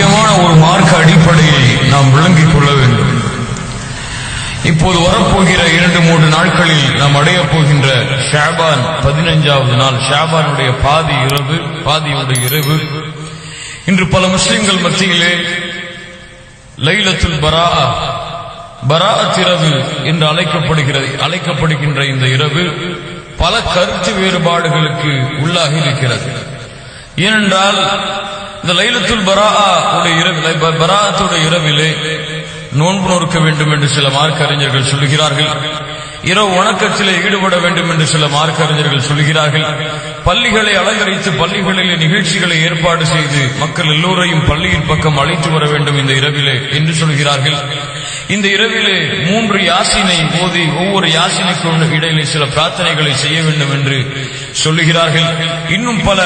முக்கியமான ஒரு மார்க்க அடிப்படையை நாம் விளங்கிக் கொள்ள வேண்டும். இப்போது வரப்போகிற இரண்டு மூன்று நாட்களில் நாம் அடையப் போகின்ற ஷாபான் பதினைஞ்சாவது நாள் ஷாபானுடைய பாதி இரவு பாதியுடைய இரவு. இன்று பல முஸ்லிம்கள் மத்தியிலே லைலத்துல் பரா பராஅத் இரவு என்று அழைக்கப்படுகிறது அழைக்கப்படுகின்ற இந்த இரவு பல கருத்து வேறுபாடுகளுக்கு உள்ளாகி இருக்கிறது. ஏனென்றால் இந்த லைலத்துல் பரா உடைய இரவு பராத்துடைய இரவிலே நோன்பு நோக்க வேண்டும் என்று சில மார்க்க அறிஞர்கள் சொல்லுகிறார்கள். இரவு வணக்கத்திலே ஈடுபட வேண்டும் என்று சில மார்க்கறிஞர்கள் சொல்கிறார்கள். பள்ளிகளை அலங்கரித்து பள்ளிகளிலே நிகழ்ச்சிகளை ஏற்பாடு செய்து மக்கள் எல்லோரையும் பள்ளியின் பக்கம் அழைத்து வர வேண்டும் இந்த இரவிலே என்று சொல்கிறார்கள். இந்த இரவிலே மூன்று யாசினை ஓதி ஒவ்வொரு யாசினைக்கும் இடையிலே சில பிரார்த்தனைகளை செய்ய வேண்டும் என்று சொல்லுகிறார்கள். இன்னும் பல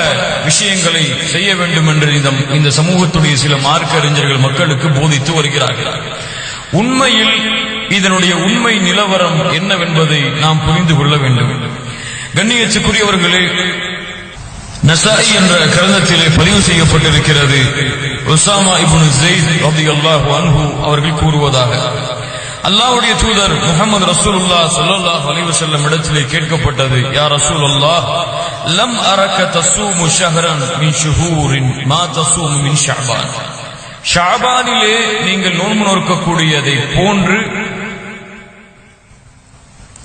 விஷயங்களை செய்ய வேண்டும் என்று இந்த இந்த சமூகத்துடைய சில மார்க்க அறிஞர்கள் மக்களுக்கு போதித்து வருகிறார்கள். உண்மையில் இதனுடைய உண்மை நிலவரம் என்னவென்பதை நாம் புரிந்து கொள்ள வேண்டும். கண்ணியச்சுக்குரியவர்களே நசாய் என்ற கிரந்தத்திலே பதிவு செய்யப்பட்டிருக்கிறது. உசாமா இபுன் ஜெயித் ரலியல்லாஹு அன்ஹு அவர்கள் கூறுவதாக. அல்லாஹ்வுடைய தூதர் முகமது ரசூலுல்லாஹ் ஸல்லல்லாஹு அலைஹி செல்லும் இடத்திலே கேட்கப்பட்டது யா ரசூலுல்லாஹ் லம் அரக்க தஸூமு ஷஹரன் மின் ஷுஹூரின் மா தஸூமு மின் ஷாபான் ஷாபானிலே நீங்கள் நோன்பு நோக்கக்கூடியதை போன்று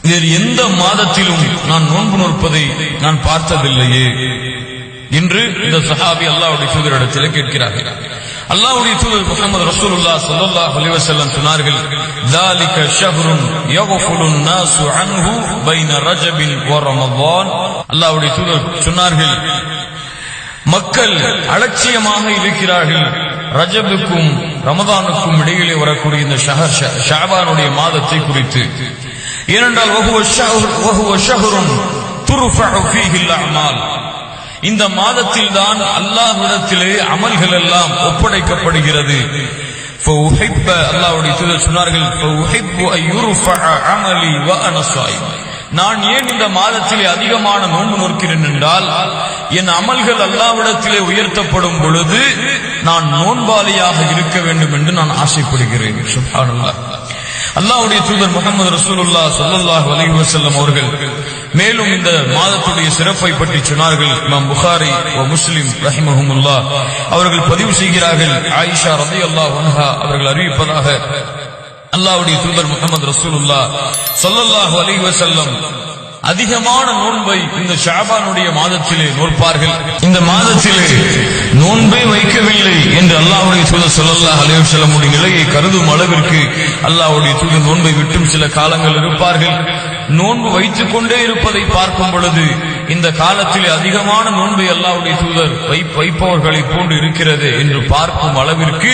வேறு எந்த மாதத்திலும் நான் நோன்பு நோற்பதை நான் பார்த்ததில்லையே என்று இந்த சஹாபி அல்லாவுடைய தூதரிடத்தில் கேட்கிறார்கள் அல்லாவுடைய தூதர் முகமது ரசூலுல்லா ஸல்லல்லாஹு அலைஹி வஸல்லம் சொன்னார்கள் ذلك شهر يغفل الناس عنه بين رجب ورمضان அல்லாஹ்வுடைய தூதர் சொன்னார்கள் மக்கள் அலட்சியமாக இருக்கிறார்கள் ரஜபுக்கும் ரமதானுக்கும் இடையிலே வரக்கூடிய இந்த ஷஹர் ஷாபானுடைய மாதத்தை குறித்து ஏனென்றால் இந்த மாதத்தில் தான் அல்லாஹ்விடத்திலே அமல்கள் எல்லாம் ஒப்படைக்கப்படுகிறது. அல்லாவுடைய தூதர் சொன்னார்கள் நான் ஏன் இந்த மாதத்திலே அதிகமான நோன்பு நோக்கிறேன் என்றால் என் அமல்கள் அல்லாவிடத்திலே உயர்த்தப்படும் பொழுது நான் நோன்பாளியாக இருக்க வேண்டும் என்று நான் ஆசைப்படுகிறேன். அல்லாவுடைய தூதர் முகமது ரசூலுல்லா சல்லாஹ் அலி வசல்லம் அவர்கள் மேலும் இந்த மாதத்துடைய சிறப்பை பற்றி சொன்னார்கள். இமாம் புகாரி ஓ முஸ்லிம் ரஹிமஹுமுல்லா அவர்கள் பதிவு செய்கிறார்கள். ஆயிஷா ரதி அல்லா வன்ஹா அவர்கள் அறிவிப்பதாக அல்லாவுடைய தூதர் முகமது ரசூலுல்லா சல்லாஹ் அலி வசல்லம் அதிகமான நோன்பை இந்த ஷாபானுடைய மாதத்திலே நோற்பார்கள். இந்த மாதத்திலே நோன்பை வைக்கவில்லை என்று அல்லாவுடைய தூதர் சொல்லல்லாஹ் அலைஹி செல்லமுடைய நிலையை கருதும் அளவிற்கு அல்லாவுடைய தூதர் நோன்பை விட்டும் சில காலங்கள் இருப்பார்கள். நோன்பு வைத்துக் கொண்டே இருப்பதை பார்க்கும் பொழுது இந்த காலத்தில் அதிகமான நோன்பை அல்லாவுடைய தூதர் வைப்பவர்களை போன்று இருக்கிறது என்று பார்க்கும் அளவிற்கு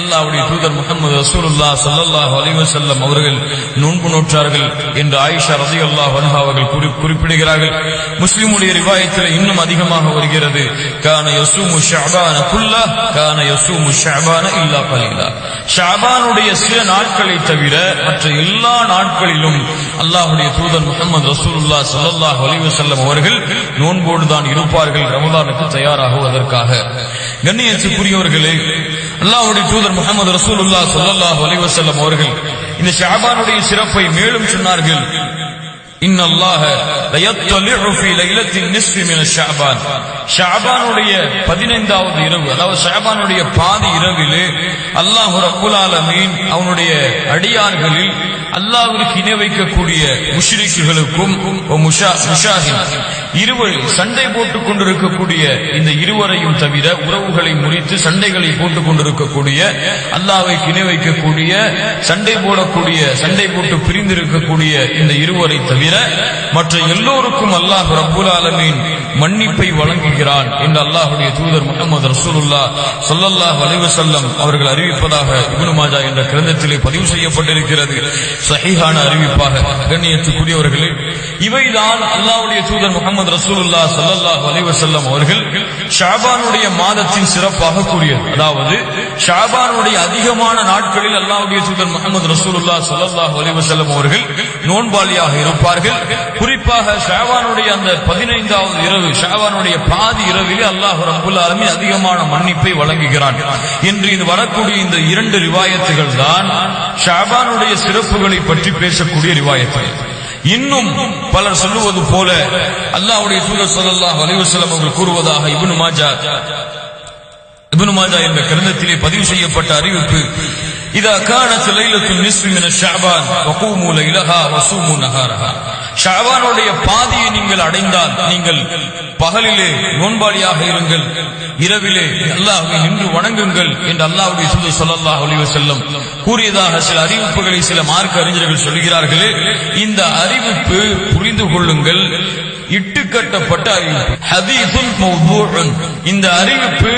அல்லாவுடைய தூதர் முகமது ரசூலுல்லா சல்லல்லாஹு அலிவசல்லம் அவர்கள் நோன்பு நோற்றார்கள் என்று ஆயிஷா ரலியல்லாஹு அல்லாஹ் அவர்கள் குறிப்பிடுகிறார்கள். முஸ்லிமுடைய ரிவாயத்தில் இன்னும் அதிகமாக வருகிறது. கான யசூமு முஷாபான குல்லா கான யசூ முஷாபான இல்லா பலிலா ஷாபானுடைய சில நாட்களை தவிர மற்ற எல்லா நாட்களிலும் அல்லாஹ்வுடைய தூதர் முகமது ரசூலுல்லா சல்லாஹ் அலிவசல்லம் அவர்கள் உள்ளவர்கள் நோன்போடுதான் இருப்பார்கள். ரமதானுக்கு தயாராகுவதற்காக. கண்ணியத்துக்குரியவர்களே அல்லாவுடைய தூதர் முகமது ரசூலுல்லா சொல்லல்லாஹ் அலைவசல்லம் அவர்கள் இந்த ஷாபானுடைய சிறப்பை மேலும் சொன்னார்கள். இன் அல்லாஹ ஷாபானுடைய பதினைந்தாவது இரவு அதாவது ஷாபானுடைய பாதி இரவிலே அல்லாஹு ரபுல் ஆலமீன் அவனுடைய அடியார்களில் அல்லாவிற்கு இணை வைக்கக்கூடிய முஷ்ரிக்குகளுக்கும் இருவரும் சண்டை போட்டுக் கொண்டிருக்கக்கூடிய இந்த இருவரையும் தவிர உறவுகளை முறித்து சண்டைகளை போட்டுக் கொண்டிருக்கக்கூடிய அல்லாவை இணை வைக்கக்கூடிய சண்டை போடக்கூடிய சண்டை போட்டு பிரிந்திருக்கக்கூடிய இந்த இருவரை தவிர மற்ற எல்லோருக்கும் அல்லாஹ் ரப்புல் ஆலமீன் மன்னிப்பை வழங்குகிறான் என்று அல்லாஹுடைய தூதர் முகமது ரசூலுல்லா சொல்லல்லாஹ் அலைவசல்லம் அவர்கள் அறிவிப்பதாக இப்னு மாஜா என்ற கிரந்தத்திலே பதிவு செய்யப்பட்டிருக்கிறது. சஹிஹான அறிவிப்பாக கண்ணியத்துக்குரியவர்களே இவைதான் அல்லாவுடைய தூதர் முகமது ரசூலுல்லா ஸல்லல்லாஹு அலைஹி அவர்கள் ஷாபானுடைய மாதத்தின் சிறப்பாக கூறியது. அதாவது ஷாபானுடைய அதிகமான நாட்களில் அல்லாவுடைய தூதர் முகமது ரசூலுல்லா ஸல்லல்லாஹு அலைஹி அவர்கள் நோன்பாளியாக இருப்பார்கள். குறிப்பாக ஷாபானுடைய அந்த பதினைந்தாவது இரவு ஷாபானுடைய பாதி இரவிலே அல்லாஹ் ரபுல் ஆலமீன் அதிகமான மன்னிப்பை வழங்குகிறான். என்று இது வரக்கூடிய இந்த இரண்டு ரிவாயத்துகள் தான் ஷாபானுடைய சிறப்புகளை பற்றி பேசக்கூடிய ரிவாயத்துகள் இன்னும் பலர் சொல்லுவது போல அல்லாவுடைய தூதர் ஸல்லல்லாஹு அலைஹி அவர்கள் கூறுவதாக இப்னு மாஜா இப்னு மாஜா என்ற கிரந்தத்திலே பதிவு செய்யப்பட்ட அறிவிப்பு. இதா கானத் லைலத்துன் நிஸ்ஃபி மின ஷஅபான் வகூமு லைலஹா வஸூமு நஹாரஹா. ஷவானுடைய பாதியை நீங்கள் அடைந்தால் நீங்கள் பகலிலே நோன்பாளியாக இருங்கள் இரவிலே அல்லாஹை நின்று வணங்குங்கள் என்று அல்லாஹுடைய சுது சொல்லல்லாஹ் அலைஹி செல்லும் கூறியதாக சில அறிவிப்புகளை சில மார்க்க அறிஞர்கள் சொல்கிறார்களே இந்த அறிவிப்பு புரிந்து கொள்ளுங்கள். இட்டுக்கட்டப்பட்ட அறிவிப்பு. ஹதீசுன் இந்த அறிவிப்பு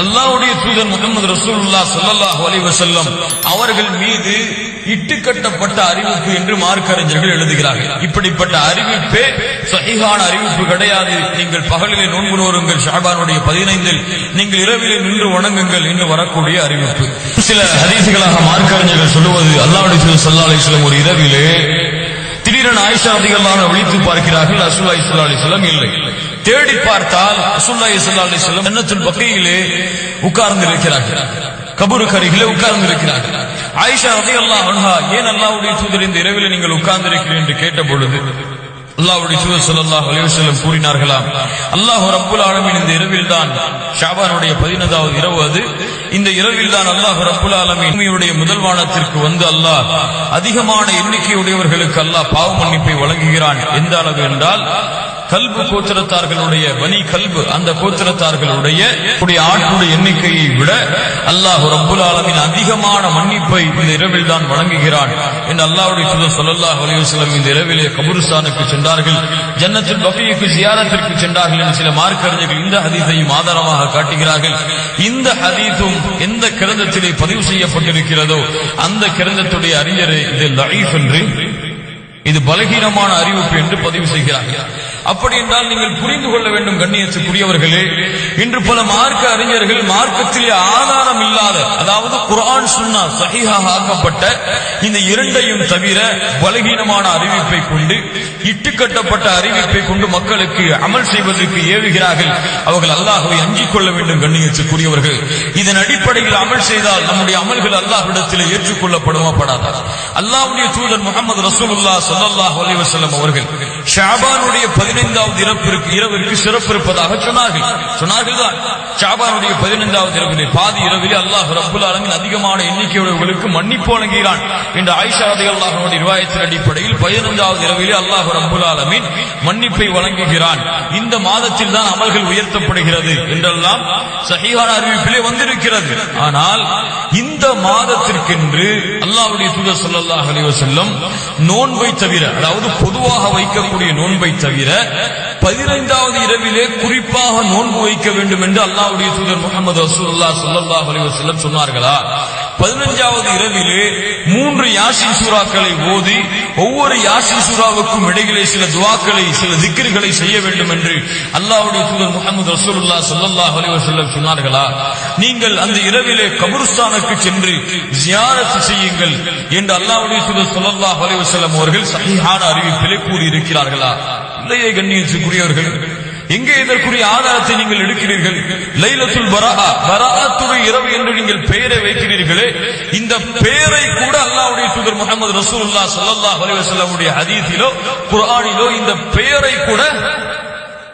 அல்லாஹ்வுடைய தூதர் முகமது ரசூல்லா சல்லாஹ் அலைஹி செல்லும் அவர்கள் மீது இட்டுக்கட்டப்பட்ட அறிவிப்பு என்று மார்க்கறிஞர்கள் எழுதுகிறார்கள். இப்படிப்பட்ட அறிவிப்பே சகிகான அறிவிப்பு கிடையாது. நீங்கள் பகலிலே நோன்பு நோருங்கள் ஷாபானுடைய பதினைந்தில் நீங்கள் இரவிலே நின்று வணங்குங்கள் என்று வரக்கூடிய அறிவிப்பு. சில ஹதீசுகளாக மார்க்கறிஞர்கள் சொல்லுவது அல்லாஹ் சல்லா ஸல்லல்லாஹு அலைஹி ஒரு இரவிலே திடீரென ஆயிஷா அதிகமாக விழித்து பார்க்கிறார்கள் அசுல்லா இஸ்லா அலிஸ்லாம் இல்லை. தேடி பார்த்தால் அசுல்லா இஸ்லா அலிஸ்லாம் எண்ணத்தில் பக்கையிலே உட்கார்ந்து இருக்கிறார்கள் கபூருக்கு அருகிலே உட்கார்ந்து இருக்கிறார்கள் ஆயிஷா ரதி அல்லாஹ் அன்ஹா ஏன் அல்லாவுடைய தூதர் இந்த இரவில் நீங்கள் உட்கார்ந்து இருக்கிறீர்கள் என்று கேட்ட பொழுது அல்லாவுடைய தூதர் ஸல்லல்லாஹு அலிவசலம் கூறினார்களாம் அல்லாஹ் ரப்புல் ஆலமின் இந்த இரவில் தான் ஷாபானுடைய 15வது இரவு அது. இந்த இரவில் தான் அல்லாஹ் ரப்புல் ஆலமீன் முதல் வானத்திற்கு வந்து அல்லாஹ் அதிகமான எண்ணிக்கையுடையவர்களுக்கு அல்லாஹ் பாவ மன்னிப்பை வழங்குகிறான். எந்த அளவு என்றால் கல்பு கோத்திரத்தார்களுடைய பனி கல்பு அந்த கோத்திரத்தார்களுடைய உடைய எண்ணிக்கையை விட அல்லாஹ் ரப்புல் ஆலமின் அதிகமான மன்னிப்பை இந்த இரவில் தான் வழங்குகிறான் என்று அல்லாஹ்வுடைய தூதர் ஸல்லல்லாஹு அலிவசலம் இந்த இரவிலே கபுருஸ்தானுக்கு சென்றார்கள் ஜன்னத்தில் பகீக்கு ஜியாரத்திற்கு சென்றார்கள் என்று சில மார்க்கறிஞர்கள் இந்த ஹதீஸையும் ஆதாரமாக காட்டுகிறார்கள். இந்த ஹதீஸும் எந்த கிரந்தத்திலே பதிவு செய்யப்பட்டிருக்கிறதோ அந்த கிரந்தத்துடைய அறிஞரை இது லஈஃப் என்று இது பலகீனமான அறிவிப்பு என்று பதிவு செய்கிறார்கள். அப்படி என்றால் நீங்கள் புரிந்து கொள்ள வேண்டும் கண்ணியத்துக்குரியவர்களே. இன்று பல மார்க்க அறிஞர்கள் மார்க்கத்திலே ஆதாரம் இல்லாத அதாவது குரான் சுன்னா சஹீஹாக ஆக்கப்பட்ட இந்த இரண்டையும் தவிர பலகீனமான அறிவிப்பை கொண்டு இட்டுக்கட்டப்பட்ட அறிவிப்பை கொண்டு மக்களுக்கு அமல் செய்வதற்கு ஏவுகிறார்கள். அவர்கள் அல்லாஹுவை அஞ்சிக் கொள்ள வேண்டும் கண்ணியத்துக்குரியவர்கள். இதன் அடிப்படையில் அமல் செய்தால் நம்முடைய அமல்கள் அல்லாஹ்விடத்தில் ஏற்றுக்கொள்ளப்படுமா படாதா? அல்லாஹ்வுடைய தூதர் முகமது ரசூலுல்லா சல்லாஹ் அலிவசல்லம் அவர்கள் ஷாபானுடைய பதினைந்தாவது இறப்பிற்கு இரவிற்கு சிறப்பு இருப்பதாக சொன்னார்கள். சொன்னார்கள் தான். ஷாபானுடைய 15வது இரவிலே பாதி இரவிலே அல்லாஹ் ரப்புல் ஆலமீன் அதிகமான எண்ணிக்கையுடையவர்களுக்கு மன்னிப்பு வழங்குகிறான். என்று ஆயிஷா ரலியல்லாஹு அல்லாஹனுடைய நிர்வாகத்தின் அடிப்படையில் 15வது இரவிலே அல்லாஹ் ரப்புல் ஆலமீன் மன்னிப்பை வழங்குகிறான். இந்த மாதத்தில் தான் அமல்கள் உயர்த்தப்படுகிறது என்றெல்லாம் சஹீஹான அறிவிப்பிலே வந்திருக்கிறது. ஆனால் இந்த மாதத்திற்கென்று அல்லாவுடைய தூதர் ஸல்லல்லாஹு அலைஹி வஸல்லம் நோன்பை தவிர அதாவது பொதுவாக வைக்கக்கூடிய நோன்பை தவிர பதினைந்தாவது இரவிலே குறிப்பாக நோன்பு வைக்க வேண்டும் என்று அல்லாவுடைய தூதர் முகமது ரசூலுல்லாஹ் ஸல்லல்லாஹு அலைஹி வஸல்லம் சொன்னார்களா? பதினஞ்சாவது இரவிலே மூன்று யாசின் சூறாக்களை ஓதி ஒவ்வொரு யாசின் சூறாவுக்கும் இடையிலே சில துவாக்களை சில திக்கிர்களை செய்ய வேண்டும் என்று அல்லாவுடைய தூதர் முகமது ரசூலுல்லாஹ் ஸல்லல்லாஹு அலைஹி சொன்னார்களா? நீங்கள் அந்த இரவிலே கபருஸ்தானுக்கு சென்று ஜியாரத்து செய்யுங்கள் என்று அல்லாவுடைய தூதர் சொல்லல்லா அலிவசல்லம் அவர்கள் சஹீஹான அறிவிப்பிலே கூறியிருக்கிறார்களா? இல்லையே கண்ணியத்துக்குரியவர்கள் எங்கே இதற்குரிய ஆதாரத்தை நீங்கள் எடுக்கிறீர்கள். லைலத்துல் பராஅ பராஅத்துடைய இரவு என்று நீங்கள் பெயரை வைக்கிறீர்களே. இந்த பெயரை கூட அல்லாவுடைய தூதர் முகமது ரசூல்லா சல்லா அலைஹி வஸல்லமுடைய ஹதீஸிலோ குரானிலோ இந்த பெயரை கூட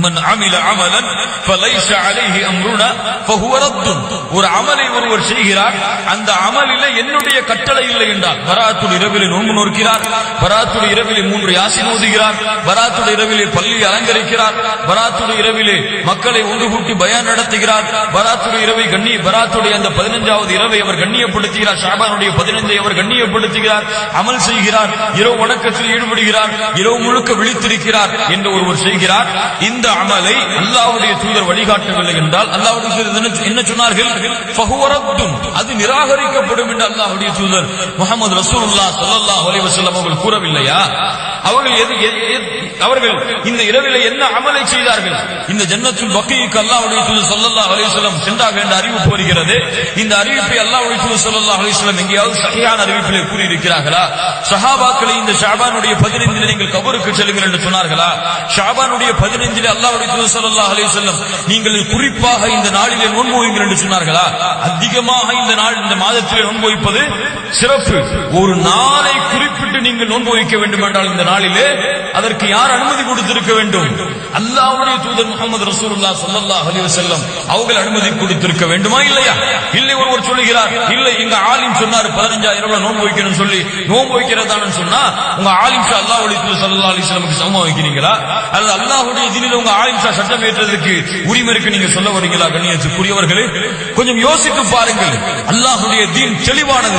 மன் அமில அமலன் ஃபலைஸ அலைஹி அம்ருனா ஃபஹுவ ஒரு அமலை ஒருவர் செய்கிறார். அந்த அமலில என்னுடைய கட்டளை இல்லை என்றால் பராத்துல் இரவிலே நோன்பு நோக்கிறார் பராத்துல் இரவிலே மூன்று யாசின் ஓதுகிறார் பராத்துல் இரவிலே பள்ளி அலங்கரிக்கிறார். பராத்துல் இரவிலே மக்களை ஒன்று கூட்டி பயான் நடத்துகிறார். பராத்துல் இரவை கண்ணி பராத்துடைய அந்த பதினஞ்சாவது இரவை அவர் கண்ணியப்படுத்துகிறார். ஷாபானுடைய பதினைந்தை அவர் கண்ணியப்படுத்துகிறார். அமல் செய்கிறார். இரவு வணக்கத்தில் ஈடுபடுகிறார். இரவு முழுக்க விழித்திருக்கிறார். என்று ஒருவர் செய்கிறார். இந்த அமலை அல்லாவுடைய தூதர் வழிகாட்டவில்லை என்றால் அல்லாவுடைய தூதர் என்ன- சொன்னார்கள்? அது நிராகரிக்கப்படும் என்று அல்லாஹ்வுடைய தூதர் முகமது ரசூல்லா சல்லா அலைஹி அவர்கள் கூறவில்லையா? அவர்கள் எது அவர்கள் இந்த இரவில் என்ன அமலை செய்தார்கள்? இந்த ஜன்னத்துல் பக்கைக்கு அல்லாவுடைய தூதர் ஸல்லல்லாஹு அலைஹி சென்றாக சென்றார்கள் என்ற அறிவிப்பு வருகிறது இந்த அறிவிப்பை அல்லாவுடைய தூதர் ஸல்லல்லாஹு அலைஹி எங்கேயாவது சரியான அறிவிப்பிலே கூறியிருக்கிறார்களா? சஹாபாக்களை இந்த ஷாபானுடைய 15 நீங்கள் கபருக்கு செல்லுங்கள் என்று சொன்னார்களா? ஷாபானுடைய 15 அல்லாஹ்வுடைய தூதர் ஸல்லல்லாஹு அலைஹி வஸல்லம் நீங்கள் குறிப்பாக இந்த நாளிலே நோன்பு வையுங்கள் என்று சொன்னார்களா? அதிகமாக இந்த நாள் இந்த மாதத்திலே நோன்பு வைப்பது சிறப்பு. ஒரு நாளை குறிப்பிட்டு நீங்கள் நோன்பு வைக்க வேண்டும் என்றால் இந்த நாளிலே அதற்கு யார் அனுமதி கொடுத்திருக்க வேண்டும்? அல்லாவுடைய தூதர் முகமது ரசூல்லா சல்லா அலி வஸல்லம் அவர்கள் அனுமதி கொடுத்திருக்க வேண்டுமா இல்லையா? இல்லை ஒருவர் சொல்லுகிறார் இல்லை எங்க ஆலிம் சொன்னார் 15000 ரூபாய் நோன்பு வைக்கணும் சொல்லி. நோன்பு வைக்கிறதான்னு சொன்னா உங்க ஆலிம் ஷா அல்லாஹ்வுடைய தூதர் சல்லா அலி வஸல்லமுக்கு சமமா வைக்கிறீங்களா அல்ல அல்லாஹுடைய தீனில் உங்க ஆலிம் சட்டம் ஏற்றதுக்கு உரிமை இருக்கு நீங்க சொல்ல வரீங்களா கண்ணியத்துக்குரியவர்களே? கொஞ்சம் யோசித்து பாருங்கள். அல்லாஹுடைய தீன் தெளிவானது.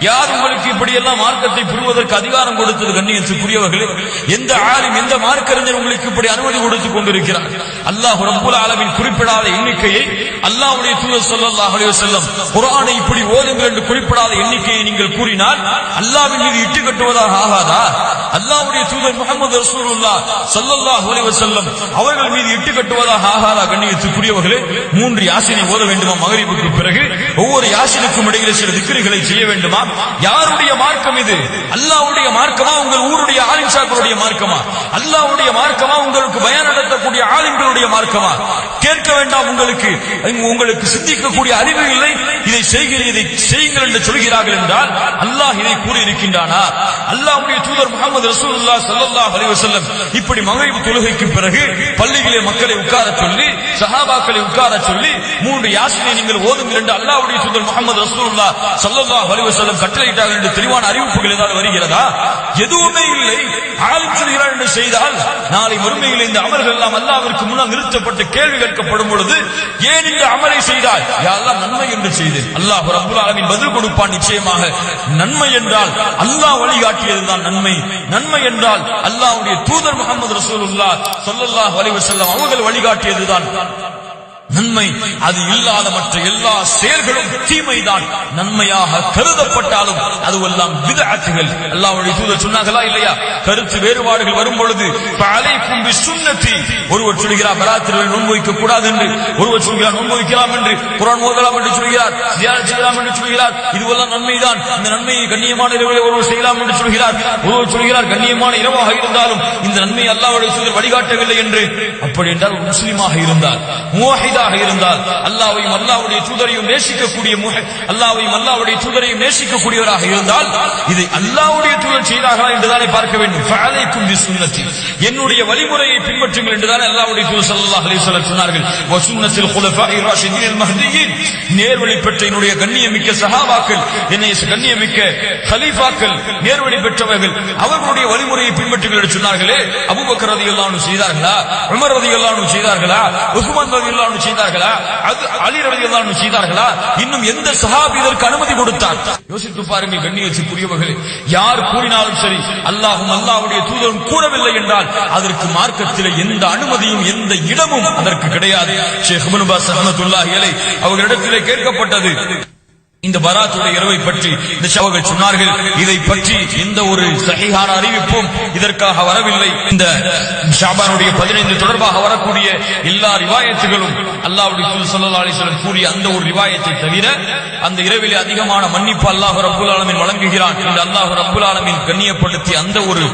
யார் உங்களுக்கு இப்படி எல்லாம் மார்க்கத்தை புரிவதற்கு அதிகாரம் கொடுத்தது கண்ணியத்துக்குரியவர்களே? எந்த ஆளும் எந்த மார்க்கறிஞர் உங்களுக்கு இப்படி அனுமதி கொடுத்துக் கொண்டிருக்கிறார்? அல்லாஹ் ரப்புல் ஆலமின் குறிப்பிடாத எண்ணிக்கையை அல்லாஹுடைய தூதர் சொல்லல்லாஹ் செல்லம் குரானை இப்படி ஓதுங்கள் என்று குறிப்பிடாத எண்ணிக்கையை நீங்கள் கூறினால் அல்லாவின் மீது இட்டு கட்டுவதாக ஆகாதா? அல்லாவுடைய தூதர் முகமது ரசூலுல்லா சொல்லல்லாஹ் அலைஹி வஸல்லம் அவர்கள் மீது இட்டு கட்டுவதாக ஆகாதா கண்ணியத்துக்குரியவர்களே? மூன்று யாசினை ஓத வேண்டுமா மகரிபுக்கு பிறகு? ஒவ்வொரு யாசினுக்கும் இடையிலே சில திக்கிரிகளை செய்ய வேண்டுமா? யாருடைய மார்க்கம் இது? அல்லாவுடைய மார்க்கமா? உங்கள் ஊருடைய ஆலிம்சாக்களுடைய மார்க்கமா? அல்லாவுடைய மார்க்கமா? உங்களுக்கு பயன் நடத்தக்கூடிய ஆலிம்களுடைய மார்க்கமா? கேட்க வேண்டாம் உங்களுக்கு. உங்களுக்கு சிந்திக்கக்கூடிய அறிவு இல்லை. இதை செய்கிற இதை செய்யுங்கள் என்று சொல்கிறார்கள் என்றால் அல்லாஹ் இதை கூறி இருக்கின்றானா அல்லாஹ்வுடைய தூதர் முகமது ரசூல்லா ஸல்லல்லாஹு அலிவசல்லம் இப்படி மகிழ்வு தொழுகைக்கு பிறகு பள்ளிகளே மக்களை உட்கார சொல்லி சஹாபாக்களை உட்கார சொல்லி மூன்று யாசினை நீங்கள் ஓதுங்கள் என்று அல்லாஹ்வுடைய தூதர் முகமது ரசூல்லா ஸல்லல்லாஹு அலிவசல்லம் வஸல்லம் கட்டளையிட்டார்கள் என்று தெளிவான அறிவிப்புகள் ஏதாவது வருகிறதா? எதுவுமே இல்லை. ஆளும் சொல்கிறார் என்று செய்தால் நாளை மறுமையில் இந்த அமல்கள் எல்லாம் அல்லாவிற்கு முன்னால் நிறுத்தப்பட்டு கேள்வி கேட்கப்படும் பொழுது ஏன் இந்த அமலை செய்தால் யாரெல்லாம் நன்மை என்று செய்து. அல்லாஹ் ரப்புல் ஆலமீன் பதில் கொடுப்பான் நிச்சயமாக. நன்மை என்றால் அல்லாஹ் வழிகாட்டியதுதான் நன்மை. நன்மை என்றால் அல்லாஹ்வுடைய தூதர் முகமது ரசூலுல்லாஹ் சொல்லல்லா அலைஹி அவர்கள் வழிகாட்டியதுதான் நன்மை அது இல்லாத மற்ற எல்லா செயல்களும் தீமைதான். நன்மையாக கருதப்பட்டாலும் அதுவெல்லாம் விதஅத்துகள். அல்லாஹ்வுடைய தூதர் சொன்னார்களா இல்லையா? கருத்து வேறுபாடுகள் வரும் பொழுது ஃபஅலைக்கும் சுண்ணத்தி ஒருவர் சொல்கிறார் பராத்திரில் நோன்பு கூடாது என்று. ஒருவர் சொல்கிறார் நோன்பு வைக்கலாம் என்று. குரான் ஓதலாம் என்று சொல்கிறார் ஜியாரத் செய்யலாம் என்று சொல்கிறார். இதுவெல்லாம் நன்மைதான். இந்த நன்மையை கண்ணியமான இரவு ஒருவர் செய்யலாம் என்று சொல்கிறார். ஒருவர் சொல்கிறார் கண்ணியமான இரவாக இருந்தாலும் இந்த நன்மையை அல்லாவுடைய தூதர் வழிகாட்டவில்லை என்று. அப்படி என்றால் முஸ்லீமாக இருந்தார். இருந்தால் முவாஹிதாக இருந்தால் அல்லாவையும் அல்லாவுடைய தூதரையும் நேசிக்கக்கூடிய அல்லாவையும் அல்லாவுடைய அல்லாஹ்வுடைய தூதரையும் நேசிக்கக்கூடியவராக இருந்தால் இதை அல்லாவுடைய தூதர் செய்தார்களா என்றுதானே பார்க்க வேண்டும். என்னுடைய வழிமுறையை பின்பற்றுங்கள் என்றுதான் அல்லாவுடைய தூதர் சல்லாஹ் அலைஹி வஸல்லம் சொன்னார்கள். வ சுன்னத்தில் ராஷிதீன் அல் நேர்வழி பெற்ற என்னுடைய கண்ணியமிக்க சஹாபாக்கள் என்னை கண்ணியமிக்க ஹலீஃபாக்கள் நேர்வழி பெற்றவர்கள் அவர்களுடைய வழிமுறையை பின்பற்றுங்கள் என்று சொன்னார்களே. அபுபக்கர் ரதி அன்ஹு செய்தார்களா? உமர் ரதி அன்ஹு செய்தார்களா? உஸ்மான் ரதி அன்ஹு செய்தார்களா? அது அலி ரலியல்லாஹு செய்தார்களா? இன்னும் எந்த சஹாபி இதற்கு அனுமதி கொடுத்தார் யோசித்து பாருங்கள் கண்ணியத்துக்குரியவர்களே யார் கூறினாலும் சரி அல்லாஹும் அல்லாஹ்வுடைய தூதரும் கூறவில்லை என்றால் அதற்கு மார்க்கத்தில் எந்த அனுமதியும் எந்த இடமும் அதற்கு கிடையாது. ஷேக் இப்னு பாஸ் ரஹ்மத்துல்லாஹி அவர்களிடத்திலே கேட்கப்பட்டது இந்த பராத்துடைய இரவை பற்றி இந்த சவர்கள் சொன்னார்கள். இதை பற்றி எந்த ஒரு சகிகான அறிவிப்பும் இதற்காக வரவில்லை. இந்த ஷாபானுடைய பதினைந்து தொடர்பாக வரக்கூடிய எல்லா ரிவாயத்துகளும் அல்லாவுடைய தூதர் ஸல்லல்லாஹு கூறிய அந்த ஒரு ரிவாயத்தை தவிர அந்த இரவிலே அதிகமான மன்னிப்பு அல்லாஹு ரப்பல் ஆலமின் வழங்குகிறான். என்று அல்லாஹு ரப்பல் ஆலமின் கண்ணியப்படுத்தி அந்த ஒரு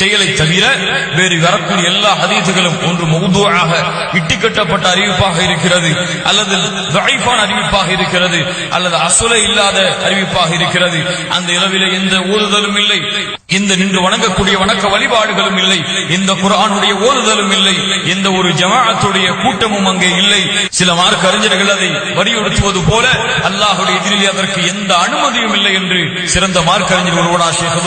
செயலை தவிர வேறு வரக்கூடிய எல்லா ஹதீதுகளும் ஒன்று மௌதுஆக இட்டுக்கட்டப்பட்ட அறிவிப்பாக இருக்கிறது. அல்லது அறிவிப்பாக இருக்கிறது. அல்லது அசல் இல்லாத அறிவிப்பாக இருக்கிறது. அந்த இரவிலே எந்த ஊறுதலும் இல்லை. இந்த நின்று வணங்கக்கூடிய வணக்க வழிபாடுகளும் இல்லை. இந்த குரானுடைய ஓதுதலும் இல்லை. எந்த ஒரு ஜமாஅத்துடைய கூட்டமும் அங்கே இல்லை. சில மார்க்க அறிஞர்கள் அதை வலியுறுத்துவது போல அல்லாஹுடைய எதிரில் அதற்கு எந்த அனுமதியும் இல்லை என்று சிறந்த மார்க்க அறிஞர் ஒருவனா ஷேக்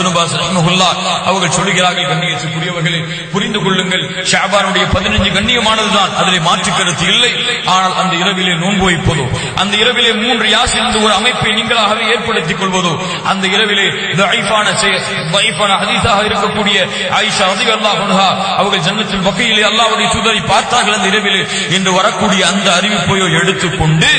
அவர்கள் சொல்லுகிறார்கள் கண்ணியத்துக்குரியவர்களே. புரிந்து கொள்ளுங்கள் ஷாபானுடைய பதினஞ்சு கண்ணியமானதுதான். அதிலே மாற்று கருத்து இல்லை. ஆனால் அந்த இரவிலே நோன்பு வைப்பதோ அந்த இரவிலே மூன்று யாஸ் என்ற ஒரு அமைப்பை நீங்களாகவே ஏற்படுத்திக் கொள்வதோ அந்த இரவிலே தஈஃபான ஹதீஸாக இருக்கக்கூடிய ஆயிஷா ரலியல்லாஹு அல்லாஹ் அவர்கள் ஜன்னத்தில் வகையிலே அல்லாவுடைய தூதரை பார்த்தார்கள் அந்த இரவில். என்று வரக்கூடிய அந்த அறிவிப்பையோ எடுத்துக்கொண்டு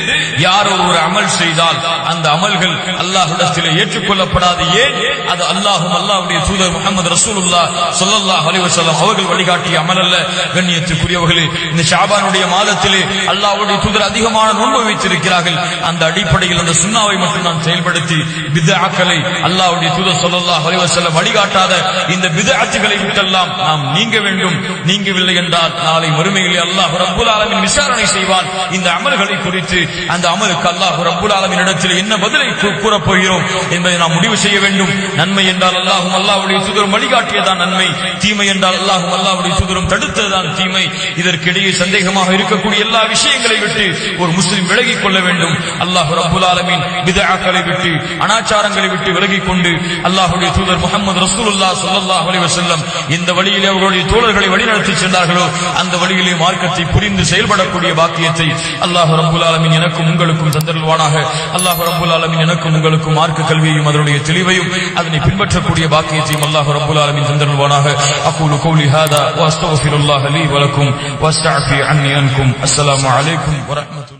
யார் ஒரு அமல் செய்தால் அந்த அமல்கள் அல்லாஹிடத்தில் ஏற்றுக்கொள்ளப்படாது. ஏன்? அது அல்லாஹும் அல்லாஹ்வுடைய தூதர் முகமது ரசூலுல்லா சொல்லல்லா அலிவசல்லாம் அவர்கள் வழிகாட்டிய அமல் அல்ல. கண்ணியத்துக்குரியவர்களே இந்த ஷாபானுடைய மாதத்திலே அல்லாஹுடைய தூதர் அதிகமான நோன்பு வைத்திருக்கிறார்கள். அந்த அடிப்படையில் அந்த சுண்ணாவை மட்டும் நான் செயல்படுத்தி பித்ஆக்களை அல்லாஹ்வுடைய தூதர் சொல்லல்லா அலைஹி வழிகாட்டாத இந்த விதாட்சிகளை விட்டெல்லாம் நாம் நீங்க வேண்டும். நீங்கவில்லை என்றால் நாளை மறுமையிலே அல்லாஹ் ரப்புல் ஆலமின் விசாரணை செய்வான். இந்த அமல்களை குறித்து அந்த அமலுக்கு அல்லாஹ் ரப்புல் ஆலமின் இடத்தில் என்ன பதிலை கூறப்போகிறோம் கூறப் போகிறோம் என்பதை நாம் முடிவு செய்ய வேண்டும். நன்மை என்றால் அல்லாஹும் அல்லாஹுடைய சுதரும் வழிகாட்டியதான் நன்மை. தீமை என்றால் அல்லாஹும் அல்லாஹுடைய சுதரும் தடுத்ததுதான் தீமை. இதற்கிடையே சந்தேகமாக இருக்கக்கூடிய எல்லா விஷயங்களை விட்டு ஒரு முஸ்லிம் விலகிக் கொள்ள வேண்டும். அல்லாஹ் ரப்புல் ஆலமின் விதாக்களை விட்டு அனாச்சாரங்களை விட்டு விலகிக் கொண்டு அல்லாஹ்வுடைய தூதர் முகமது முகமது ரசூலுல்லா சொல்லல்லா அலி வசல்லம் இந்த வழியிலே அவர்களுடைய தோழர்களை வழிநடத்தி சென்றார்களோ அந்த வழியிலே மார்க்கத்தை புரிந்து செயல்படக்கூடிய பாக்கியத்தை அல்லாஹ் ரப்புல் ஆலமின் எனக்கும் உங்களுக்கும் தந்தருள்வானாக. அல்லாஹ் ரப்புல் ஆலமின் எனக்கும் உங்களுக்கும் மார்க்க கல்வியையும் அதனுடைய தெளிவையும் அதனை பின்பற்றக்கூடிய பாக்கியத்தையும் அல்லாஹ் ரப்புல் ஆலமின் தந்தருள்வானாக. அகூலு கௌலி ஹாதா வஸ்தக்ஃபிருல்லாஹ லீ வலக்கும் வஸ்தஅஃபி அன்னி அன்கும். அஸ்ஸலாமு அலைக்கும் வரஹ்மத்துல்லாஹி